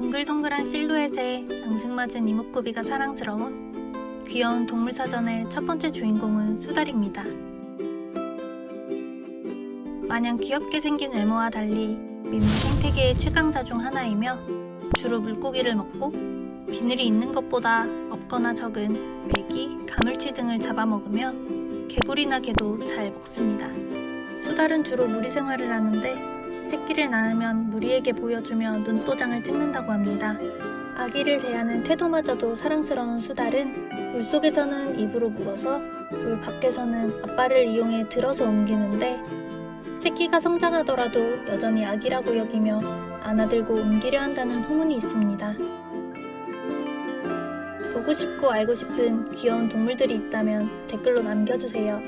동글동글한 실루엣의 앙증맞은 이목구비가 사랑스러운 귀여운 동물사전의 첫 번째 주인공은 수달입니다. 마냥 귀엽게 생긴 외모와 달리 민물 생태계의 최강자 중 하나이며 주로 물고기를 먹고 비늘이 있는 것보다 없거나 적은 메기, 가물치 등을 잡아먹으며 개구리나 개도 잘 먹습니다. 수달은 주로 무리 생활을 하는데 새끼를 낳으면 무리에게 보여주며 눈도장을 찍는다고 합니다. 아기를 대하는 태도마저도 사랑스러운 수달은 물속에서는 입으로 물어서 물 밖에서는 앞발을 이용해 들어서 옮기는데 새끼가 성장하더라도 여전히 아기라고 여기며 안아들고 옮기려 한다는 후문이 있습니다. 보고 싶고 알고 싶은 귀여운 동물들이 있다면 댓글로 남겨주세요.